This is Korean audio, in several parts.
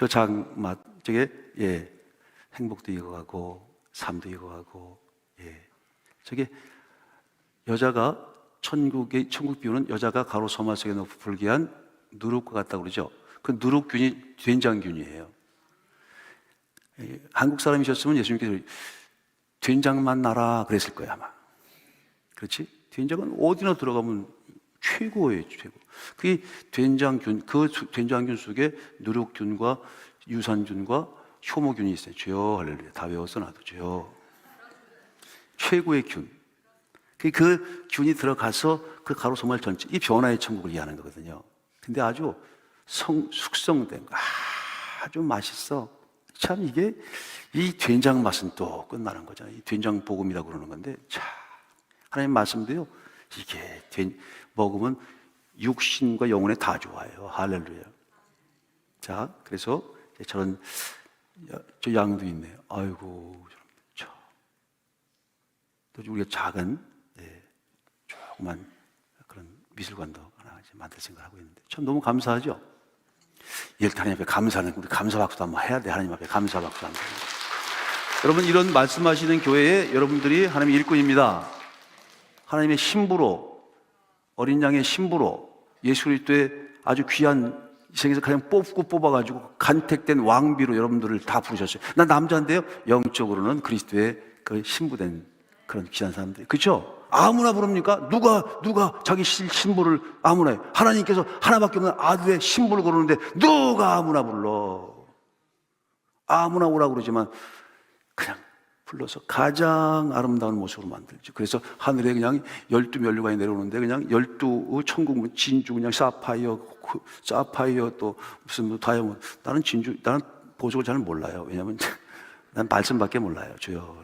저 장맛 저게 예 행복도 익어가고 삶도 익어가고 예 저게 여자가 천국의 천국 비유는 여자가 가로 소마 속에 넣고 불기한 누룩과 같다 고 그러죠. 그 누룩균이 된장균이에요. 예, 한국 사람이셨으면 예수님께서 된장만 나라 그랬을 거야 아마. 그렇지? 된장은 어디나 들어가면 최고예요, 최고. 그 된장균, 그 수- 된장균 속에 누룩균과 유산균과 효모균이 있어요. 주여, 할렐루야. 다 외웠어, 나도 주여. 최고의 균. 그, 그 균이 들어가서 그 가로 소말 전체, 이 변화의 천국을 이해하는 거거든요. 근데 아주 성, 숙성된 거. 아주 맛있어. 참 이게, 이 된장 맛은 또 끝나는 거잖아요. 이 된장 복음이라고 그러는 건데, 참. 하나님 말씀도요, 이게 된, 먹으면 육신과 영혼에 다 좋아요. 할렐루야. 자, 그래서 저런, 야- 저 양도 있네요. 아이고, 저. 또 우리가 작은, 네, 조그만 그런 미술관도 하나 만들 생각을 하고 있는데, 참 너무 감사하죠? 이렇게 하나님 앞에 감사하는, 우리 감사 박수도 한번 해야 돼. 하나님 앞에 감사 박수 한번. 여러분, 이런 말씀하시는 교회에 여러분들이 하나님의 일꾼입니다. 하나님의 신부로 어린 양의 신부로 예수 그리스도의 아주 귀한 이 세상에서 가장 뽑고 뽑아가지고 간택된 왕비로 여러분들을 다 부르셨어요. 난 남자인데요. 영적으로는 그리스도의 그 신부된 그런 귀한 사람들. 그렇죠? 아무나 부릅니까? 누가 누가 자기 신- 신부를 아무나 해요? 하나님께서 하나밖에 없는 아들의 신부를 고르는데 누가 아무나 불러? 아무나 오라고 그러지만 그냥 불러서 가장 아름다운 모습으로 만들죠. 그래서 하늘에 그냥 열두 면류관이 내려오는데 그냥 열두 천국 진주 그냥 사파이어 그 사파이어 또 무슨 뭐 다이아몬드 나는 진주 나는 보석을 잘 몰라요. 왜냐면 난 말씀밖에 몰라요. 주여.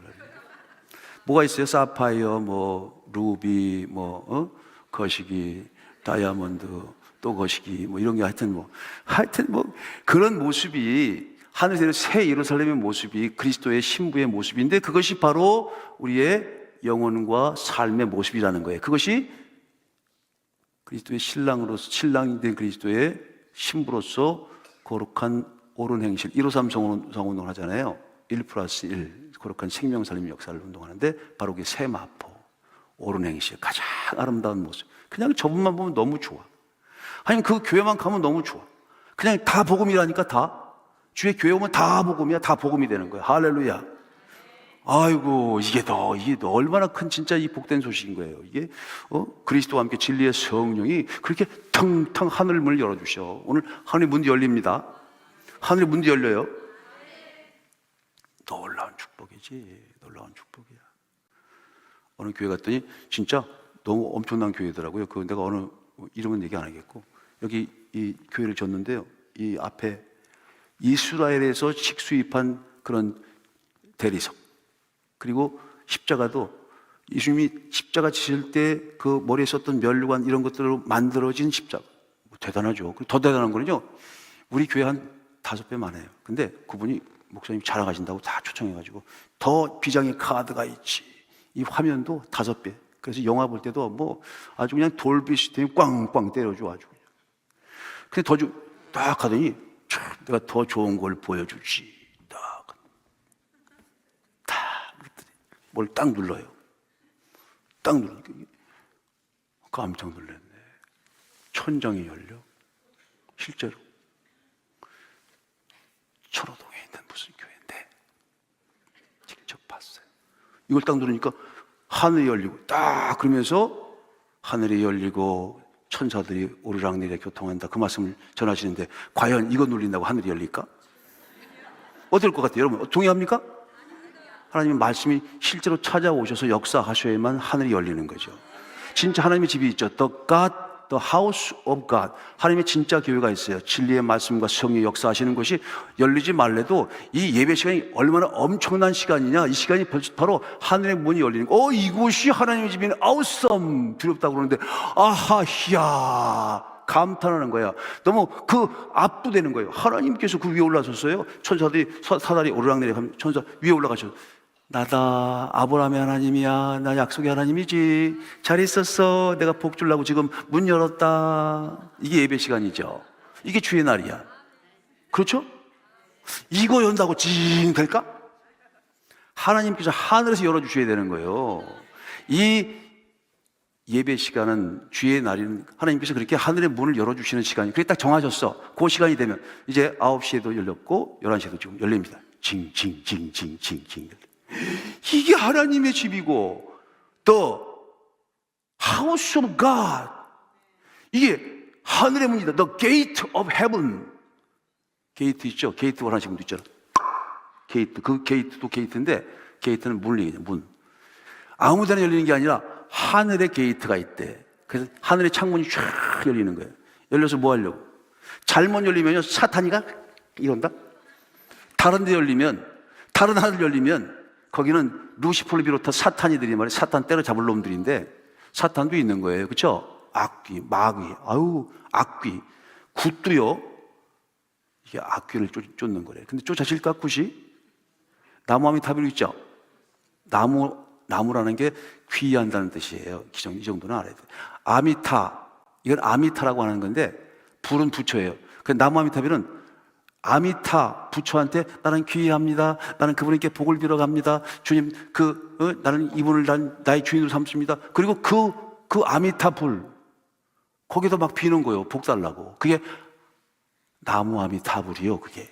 뭐가 있어요? 사파이어 뭐 루비 뭐 어? 거시기 다이아몬드 또 거시기 뭐 이런 게 하여튼 뭐 하여튼 뭐 그런 모습이 하늘에서 새 예루살렘의 모습이 그리스도의 신부의 모습인데 그것이 바로 우리의 영혼과 삶의 모습이라는 거예요. 그것이 그리스도의 신랑으로서 신랑이 된 그리스도의 신부로서 거룩한 옳은 행실 153 성운, 성운동을 하잖아요. 1 플러스 1 거룩한 생명 살림 역사를 운동하는데 바로 그게 세마포 옳은 행실 가장 아름다운 모습. 그냥 저분만 보면 너무 좋아. 아니 그 교회만 가면 너무 좋아. 그냥 다 복음이라니까 다. 주의 교회 오면 다 복음이야. 다 복음이 되는 거야. 할렐루야. 아이고 이게 더 이게 더 얼마나 큰 진짜 이 복된 소식인 거예요. 이게 어? 그리스도와 함께 진리의 성령이 그렇게 텅텅 하늘 문을 열어주셔. 오늘 하늘 문이 열립니다. 하늘 문이 열려요. 놀라운 축복이지. 놀라운 축복이야. 어느 교회 갔더니 진짜 너무 엄청난 교회더라고요. 그 내가 어느 이름은 얘기 안 하겠고 여기 이 교회를 줬는데요. 이 앞에 이스라엘에서 직수입한 그런 대리석 그리고 십자가도 예수님이 십자가 지실 때 그 머리에 썼던 멸관 이런 것들로 만들어진 십자가 뭐 대단하죠. 더 대단한 거는요. 우리 교회 한 다섯 배 많아요. 근데 그분이 목사님 자랑하신다고 다 초청해가지고 더 비장의 카드가 있지. 이 화면도 다섯 배. 그래서 영화 볼 때도 뭐 아주 그냥 돌비 시스템이 꽝꽝 때려줘 아주. 그냥. 근데 더 주, 딱 하더니 참 내가 더 좋은 걸 보여주지. 딱. 딱. 뭘딱 눌러요. 딱 이게 깜짝 놀랐네. 천장이 열려. 실제로. 철호동에 있는 무슨 교회인데 직접 봤어요. 이걸 딱 누르니까 하늘이 열리고 딱 그러면서 하늘이 열리고 천사들이 오르락내리락 교통한다. 그 말씀을 전하시는데 과연 이거 눌린다고 하늘이 열릴까? 어떨 것 같아요? 여러분 동의합니까? 하나님의 말씀이 실제로 찾아오셔서 역사하셔야만 하늘이 열리는 거죠. 진짜 하나님의 집이 있죠. The God, the house of God. 하나님의 진짜 교회가 있어요. 진리의 말씀과 성령 역사하시는 것이 열리지 말래도 이 예배 시간이 얼마나 엄청난 시간이냐. 이 시간이 바로 하늘의 문이 열리는 거. 어, 이곳이 하나님의 집인 awesome. 두렵다고 그러는데, 아하, 이야. 감탄하는 거야. 너무 그 압도되는 거예요. 하나님께서 그 위에 올라섰어요. 천사들이 사- 사다리 오르락내리락 하면 천사 위에 올라가셔. 나다 아브라함의 하나님이야. 나 약속의 하나님이지. 잘 있었어. 내가 복 주려고 지금 문 열었다. 이게 예배 시간이죠. 이게 주의 날이야. 그렇죠? 이거 연다고 징 될까? 하나님께서 하늘에서 열어주셔야 되는 거예요. 이 예배 시간은 주의 날인 하나님께서 그렇게 하늘의 문을 열어주시는 시간이 그게 딱 정하셨어. 그 시간이 되면 이제 9시에도 열렸고 11시에도 지금 열립니다. 징징징징징징. 이게 하나님의 집이고 또 House of God 이게 하늘의 문이다. The gate of heaven. 게이트 있죠? 게이트 원하시는 분도 있잖아. 게이트. 그 게이트도 게이트인데 게이트는 문 얘기죠. 문. 아무 데나 열리는 게 아니라 하늘의 게이트가 있대. 그래서 하늘의 창문이 쫙 열리는 거예요. 열려서 뭐 하려고? 잘못 열리면요. 사탄이가 이런다? 다른 데 열리면, 다른 하늘 열리면 거기는 루시퍼를 비롯한 사탄이들이 말이야. 사탄 때려잡을 놈들인데 사탄도 있는 거예요. 그쵸? 악귀, 마귀, 아유, 악귀, 굿도요. 이게 악귀를 쫓, 쫓는 거래. 근데 쫓아질까, 굿이? 나무함이 탑이 있죠? 나무, 나무라는 게 귀한다는 뜻이에요. 이 정도는 알아야 돼. 아미타, 이건 아미타라고 하는 건데, 불은 부처예요. 그 나무 아미타비는 아미타 부처한테 나는 귀합니다. 나는 그분에게 복을 빌어 갑니다. 주님, 그, 어, 나는 이분을 난, 나의 주인으로 삼습니다. 그리고 그, 그 아미타 불, 거기도 막 비는 거예요. 복 달라고. 그게 나무 아미타 불이요, 그게.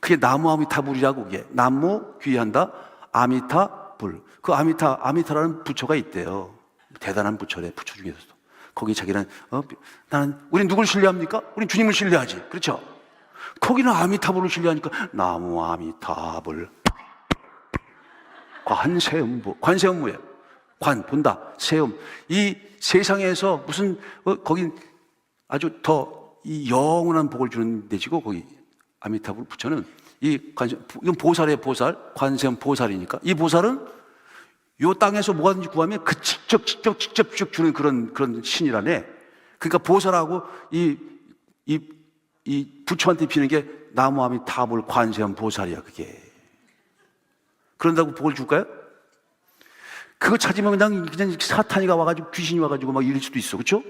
그게 나무 아미타 불이라고 그게. 나무 귀한다, 아미타 불. 그 아미타, 아미타라는 부처가 있대요. 대단한 부처래, 부처 중에서도. 거기 자기는, 어, 나는, 우린 누굴 신뢰합니까? 우린 주님을 신뢰하지. 그렇죠? 거기는 아미타불을 신뢰하니까, 나무 아미타불. 관세음부, 관세음무예요. 관, 본다, 세음. 이 세상에서 무슨, 어, 거긴 아주 더 이 영원한 복을 주는 데지고, 거기 아미타불 부처는 이 관세, 이건 보살이에요, 보살. 관세음 보살이니까. 이 보살은 요 땅에서 뭐든지 구하면 그 직접, 직접, 직접, 직접 주는 그런, 그런 신이라네. 그러니까 보살하고 이, 이, 이 부처한테 비는 게 나무함이 탑을 관세음 보살이야, 그게. 그런다고 복을 줄까요? 그거 찾으면 그냥, 그냥 사탄이가 와가지고 귀신이 와가지고 막 이럴 수도 있어. 그쵸?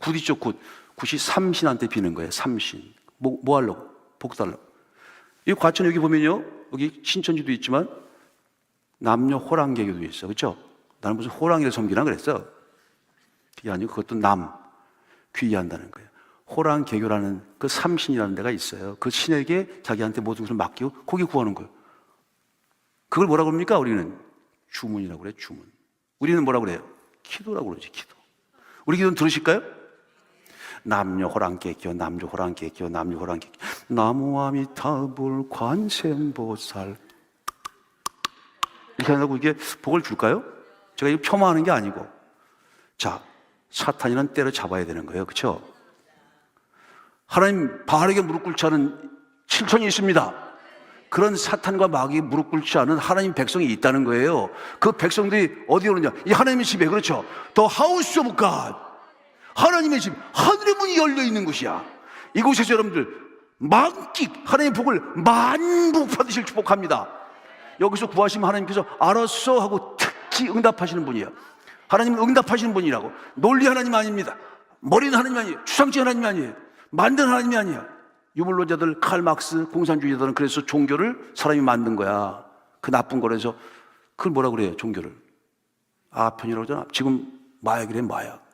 굿 있죠, 굿. 굿이 삼신한테 비는 거예요, 삼신. 뭐, 뭐 하려고? 복 달라고. 이 과천 여기 보면요. 여기 신천지도 있지만 남녀 호랑개교도 있어. 그쵸? 나는 무슨 호랑이를 섬기나 그랬어. 그게 아니고 그것도 남, 귀의한다는 거예요. 호랑 개교라는 그 삼신이라는 데가 있어요. 그 신에게 자기한테 모든 것을 맡기고 거기 구하는 거예요. 그걸 뭐라고 합니까? 우리는 주문이라고 그래, 주문. 우리는 뭐라고 그래요? 기도라고 그러지, 기도. 우리 기도는 들으실까요? 남녀 호랑개교, 남녀 호랑개교, 남녀 호랑개교. 나무아미타불 관세음보살. 이렇게 한다고 이게 복을 줄까요? 제가 이거 폄하하는 게 아니고. 자, 사탄이는 때려 잡아야 되는 거예요. 그렇죠? 하나님 바알에게 무릎 꿇지 않은 실천이 있습니다. 그런 사탄과 마귀 무릎 꿇지 않은 하나님 백성이 있다는 거예요. 그 백성들이 어디 오느냐? 이 하나님의 집에 그렇죠. 더 하우스 오브 갓. 하나님의 집, 하늘의 문이 열려 있는 곳이야. 이곳에서 여러분들 만끽 하나님의 복을 만복 받으실 축복합니다. 여기서 구하시면 하나님께서 알았어 하고 특히 응답하시는 분이에요. 하나님은 응답하시는 분이라고. 논리 하나님 아닙니다. 머리는 하나님 아니에요. 추상적 하나님 아니에요. 만든 하나님이 아니에요. 유물론자들, 칼막스, 공산주의자들은 그래서 종교를 사람이 만든 거야. 그 나쁜 거라서 그걸 뭐라 그래요, 종교를. 아편이라고 하잖아. 지금 마약이래, 마약.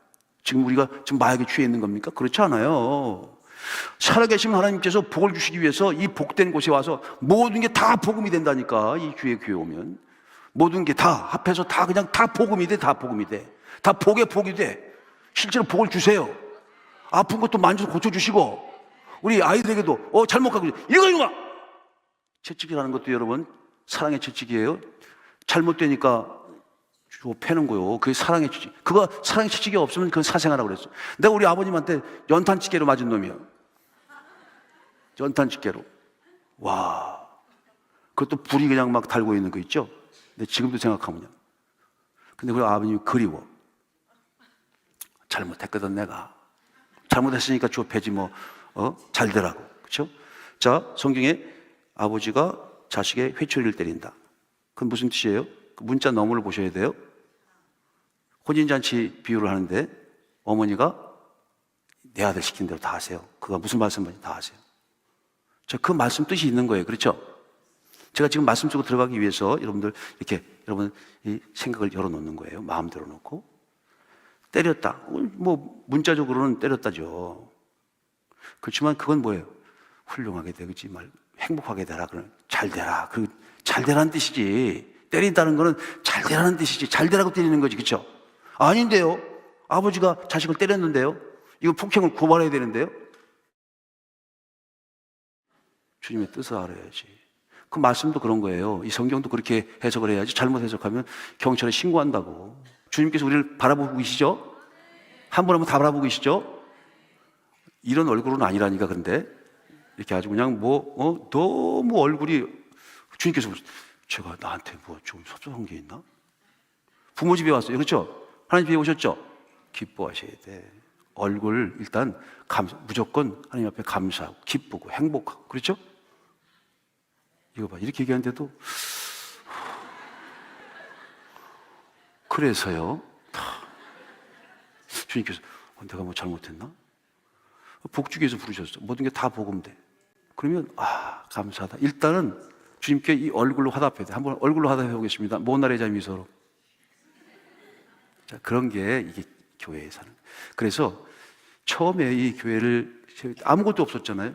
지금 우리가 지금 마약에 취해 있는 겁니까? 그렇지 않아요. 살아계신 하나님께서 복을 주시기 위해서 이 복된 곳에 와서 모든 게 다 복음이 된다니까. 이 주의 교회 오면. 모든 게 다 합해서 다 그냥 다 복음이 돼, 다 복음이 돼. 다 복의 복이 돼. 실제로 복을 주세요. 아픈 것도 만져서 고쳐주시고, 우리 아이들에게도, 어, 잘못 가고. 이거, 이거! 채찍이라는 것도 여러분, 사랑의 채찍이에요. 잘못되니까 저 패는 거요. 그게 사랑의 채찍. 그거 사랑의 채찍이 없으면 그건 사생하라고 그랬어. 내가 우리 아버님한테 연탄집게로 맞은 놈이야. 연탄집게로. 와. 그것도 불이 그냥 막 달고 있는 거 있죠? 근데 지금도 생각하면요. 근데 우리 아버님이 그리워. 잘못했거든, 내가. 잘못했으니까 좁혀지 뭐, 어? 잘 되라고. 그쵸? 자, 성경에 아버지가 자식의 회초리를 때린다. 그건 무슨 뜻이에요? 그 문자 너머를 보셔야 돼요. 혼인잔치 비유를 하는데 어머니가 내 아들 시킨 대로 다 하세요. 그가 무슨 말씀인지 다 하세요. 저그 말씀 뜻이 있는 거예요. 그렇죠? 제가 지금 말씀 속으로 들어가기 위해서 여러분들 이렇게 여러분 이 생각을 열어놓는 거예요. 마음대로 놓고 때렸다. 뭐 문자적으로는 때렸다죠. 그렇지만 그건 뭐예요? 훌륭하게 되지 말 행복하게 되라 그런 잘 되라. 그잘 되라는 뜻이지. 때린다는 거는 잘 되라는 뜻이지. 잘 되라고 때리는 거지. 그렇죠? 아닌데요. 아버지가 자식을 때렸는데요. 이거 폭행을 고발해야 되는데요. 주님의 뜻을 알아야지. 그 말씀도 그런 거예요. 이 성경도 그렇게 해석을 해야지. 잘못 해석하면 경찰에 신고한다고. 주님께서 우리를 바라보고 계시죠? 한 번 한 번 다 바라보고 계시죠? 이런 얼굴은 아니라니까, 근데. 이렇게 아주 그냥 뭐, 어, 너무 얼굴이, 주님께서 제가 나한테 뭐 좀 섭섭한 게 있나? 부모 집에 왔어요. 그렇죠? 하나님 집에 오셨죠? 기뻐하셔야 돼. 얼굴 일단 감, 무조건 하나님 앞에 감사하고 기쁘고 행복하고 그렇죠? 이거 봐 이렇게 얘기하는데도 그래서요 주님께서 어, 내가 뭐 잘못했나? 복주기에서 부르셨어 모든 게 다 복음돼 그러면 아 감사하다 일단은 주님께 이 얼굴로 화답해야 돼 한번 얼굴로 화답해 보겠습니다 모나레 자 미소로 자, 그런 게 이게 교회에 사는. 그래서 처음에 이 교회를 아무것도 없었잖아요.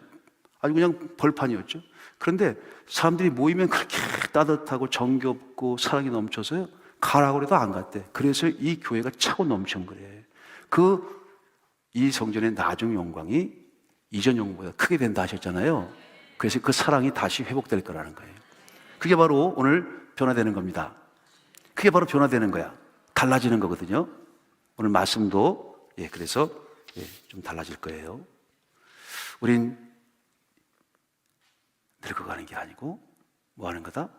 아주 그냥 벌판이었죠. 그런데 사람들이 모이면 그렇게 따뜻하고 정겹고 사랑이 넘쳐서요. 가라고 해도 안 갔대. 그래서 이 교회가 차고 넘친 거래. 그 이 성전의 나중 영광이 이전 영광보다 크게 된다 하셨잖아요. 그래서 그 사랑이 다시 회복될 거라는 거예요. 그게 바로 오늘 변화되는 겁니다. 그게 바로 변화되는 거야. 달라지는 거거든요. 오늘 말씀도 예, 그래서 예, 좀 달라질 거예요. 우린 늙어가는 게 아니고 뭐 하는 거다?